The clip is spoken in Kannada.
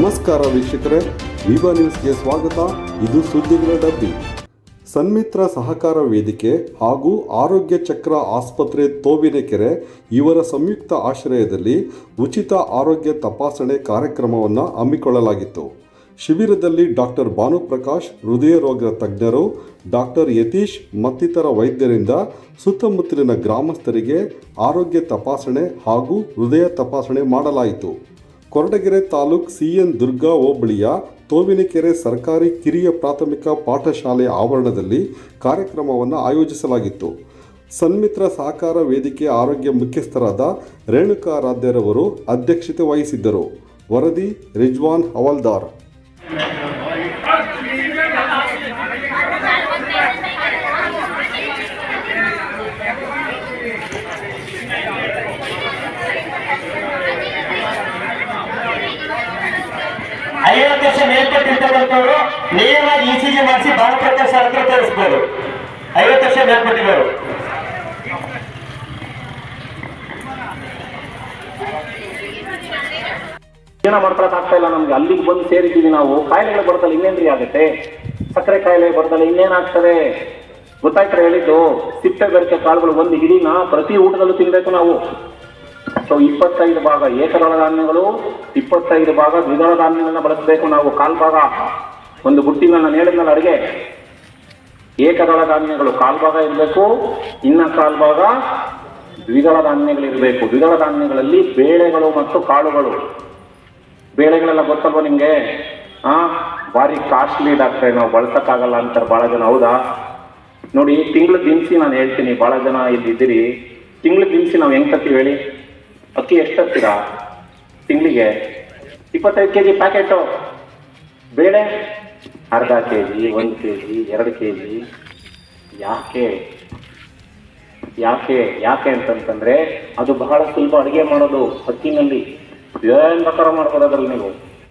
ನಮಸ್ಕಾರ ವೀಕ್ಷಕರೇ ವಿವಾ ನ್ಯೂಸ್ಗೆ ಸ್ವಾಗತ. ಇದು ಸುದ್ದಿಗಳ ಡಬ್ಬಿ. ಸನ್ಮಿತ್ರ ಸಹಕಾರ ವೇದಿಕೆ ಹಾಗೂ ಆರೋಗ್ಯ ಚಕ್ರ ಆಸ್ಪತ್ರೆ ತೋವಿನಕೆರೆ ಇವರ ಸಂಯುಕ್ತ ಆಶ್ರಯದಲ್ಲಿ ಉಚಿತ ಆರೋಗ್ಯ ತಪಾಸಣೆ ಕಾರ್ಯಕ್ರಮವನ್ನು ಹಮ್ಮಿಕೊಳ್ಳಲಾಗಿತ್ತು. ಶಿಬಿರದಲ್ಲಿ ಡಾಕ್ಟರ್ ಭಾನುಪ್ರಕಾಶ್ ಹೃದಯ ರೋಗ ತಜ್ಞರು, ಡಾಕ್ಟರ್ ಯತೀಶ್ ಮತ್ತಿತರ ವೈದ್ಯರಿಂದ ಸುತ್ತಮುತ್ತಲಿನ ಗ್ರಾಮಸ್ಥರಿಗೆ ಆರೋಗ್ಯ ತಪಾಸಣೆ ಹಾಗೂ ಹೃದಯ ತಪಾಸಣೆ ಮಾಡಲಾಯಿತು. ಕೊರಟಗೆರೆ ತಾಲೂಕ್ ಸಿಎನ್ ದುರ್ಗಾ ಹೋಬಳಿಯ ತೋವಿನಕೆರೆ ಸರ್ಕಾರಿ ಕಿರಿಯ ಪ್ರಾಥಮಿಕ ಪಾಠಶಾಲೆಯ ಆವರಣದಲ್ಲಿ ಕಾರ್ಯಕ್ರಮವನ್ನು ಆಯೋಜಿಸಲಾಗಿತ್ತು. ಸನ್ಮಿತ್ರ ಸಹಕಾರ ವೇದಿಕೆ ಆರೋಗ್ಯ ಮುಖ್ಯಸ್ಥರಾದ ರೇಣುಕಾರಾಧ್ಯರವರು ಅಧ್ಯಕ್ಷತೆ ವಹಿಸಿದ್ದರು. ವರದಿ ರಿಜ್ವಾನ್ ಹವಾಲ್ದಾರ್. ಐವತ್ತು ವರ್ಷ ಮೇಲ್ಪಟ್ಟಿರ್ತಕ್ಕಂಥವ್ರು ನೇರವಾಗಿ ಇ ಸಿ ಜಿ ಮಾಡಿಸಿ ಭಾರತ ಅವ್ರ ಹತ್ರ ಐವತ್ತು ವರ್ಷ ಮೇಲ್ಪಟ್ಟಿರೋರು ಏನೋ ಮಾಡ್ಕೊಳಕ್ ಆಗ್ತಾ ಇಲ್ಲ ನಮ್ಗೆ. ಅಲ್ಲಿಗೆ ಬಂದು ಸೇರಿದ್ದೀವಿ ನಾವು. ಕಾಯಿಲೆಗಳು ಬರ್ತಲ್ಲ, ಇನ್ನೇನ್ರಿ ಆಗುತ್ತೆ? ಸಕ್ಕರೆ ಕಾಯಿಲೆ ಬರ್ತಲ್ಲ ಇನ್ನೇನಾಗ್ತದೆ ಗೊತ್ತಾಯ್ತಾರೆ ಹೇಳಿದ್ದು. ಸಿಪ್ಪೆ ಬೆರಕೆ ಕಾಳುಗಳು ಒಂದು ಹಿಡಿನ ಪ್ರತಿ ಊಟದಲ್ಲೂ ತಿನ್ಬೇಕು ನಾವು. ಸೊ ಇಪ್ಪತ್ತೈದು ಭಾಗ ಏಕದಳ ಧಾನ್ಯಗಳು, ಇಪ್ಪತ್ತೈದು ಭಾಗ ದ್ವಿದಳ ಧಾನ್ಯಗಳನ್ನ ಬಳಸಬೇಕು ನಾವು. ಕಾಲ್ ಭಾಗ, ಒಂದು ಬುಟ್ಟಿಗಳನ್ನು ನಾನು ಹೇಳಿದ್ನಲ್ಲ ಅಡುಗೆ. ಏಕದಳ ಧಾನ್ಯಗಳು ಕಾಲ್ ಭಾಗ ಇರಬೇಕು, ಇನ್ನ ಕಾಲ್ ಭಾಗ ದ್ವಿದಳ ಧಾನ್ಯಗಳಿರಬೇಕು. ದ್ವಿದಳ ಧಾನ್ಯಗಳಲ್ಲಿ ಬೇಳೆಗಳು ಮತ್ತು ಕಾಳುಗಳು. ಬೇಳೆಗಳೆಲ್ಲ ಗೊತ್ತಲ್ವ ನಿಮಗೆ? ಆ, ಭಾರಿ ಕಾಸ್ಟ್ಲಿ ಡಾಕ್ಟ್ರೆ, ನಾವು ಬಳಸಕ್ಕಾಗಲ್ಲ ಅಂತಾರೆ ಬಹಳ ಜನ. ಹೌದಾ? ನೋಡಿ ತಿಂಗಳು ದಿನಸಿ ನಾನು ಹೇಳ್ತೀನಿ ಬಹಳ ಜನ ಇಲ್ಲಿ ಇದ್ದೀರಿ ತಿಂಗಳು ದಿನಸಿ ನಾವು ಹೆಂಗ್ ಕತ್ತೀವಿ ಹೇಳಿ? ಅಕ್ಕಿ ಎಷ್ಟು ತಿಂಗಳಿಗೆ ಇಪ್ಪತ್ತೈದು ಕೆ ಜಿ ಪ್ಯಾಕೆಟು? ಬೇಳೆ ಅರ್ಧ ಕೆ ಜಿ ಒಂದು ಕೆ ಜಿ ಎರಡು ಕೆ ಜಿ ಯಾಕೆ? ಯಾಕೆ? ಯಾಕೆ ಅಂತಂತಂದರೆ ಅದು ಬಹಳ ಸುಲಭ ಅಡುಗೆ ಮಾಡೋದು ಅಕ್ಕಿನಲ್ಲಿ ಏನ್ ಪ್ರಕಾರ ಮಾಡ್ಕೊಡೋದ್ರಲ್ಲಿ ನೀವು?